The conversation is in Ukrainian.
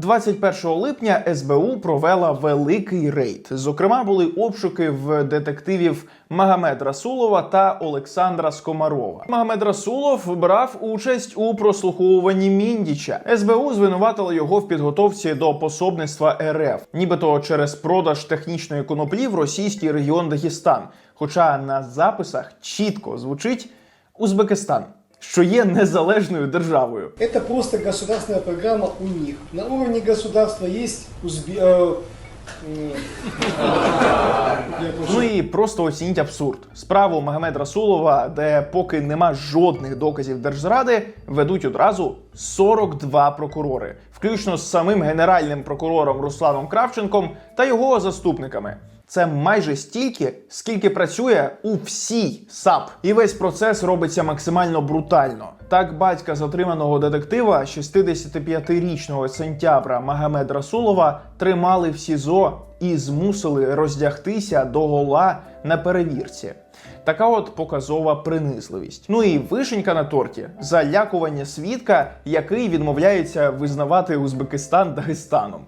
21 липня СБУ провела великий рейд. Зокрема, були обшуки в детективів Магомед Расулова та Олександра Скомарова. Магомед Расулов брав участь у прослуховуванні Міндіча. СБУ звинуватило його в підготовці до пособництва РФ, нібито через продаж технічної коноплі в російський регіон Дагестан. Хоча на записах чітко звучить Узбекистан, що є незалежною державою. Это просто государственная программа у них. На уровне государства есть узбе... э. Ну і просто оцініть абсурд. Справу Магомед Расулова, де поки нема жодних доказів держзради, ведуть одразу 42 прокурори, включно з самим генеральним прокурором Русланом Кравченком та його заступниками. Це майже стільки, скільки працює у всій САП, і весь процес робиться максимально брутально. Так, батька затриманого детектива, 65-річного сентябра Магомед Расулова, тримали в СІЗО і змусили роздягтися до гола на перевірці. Така от показова принизливість. Ну і вишенька на торті залякування свідка, який відмовляється визнавати Узбекистан Дагестаном.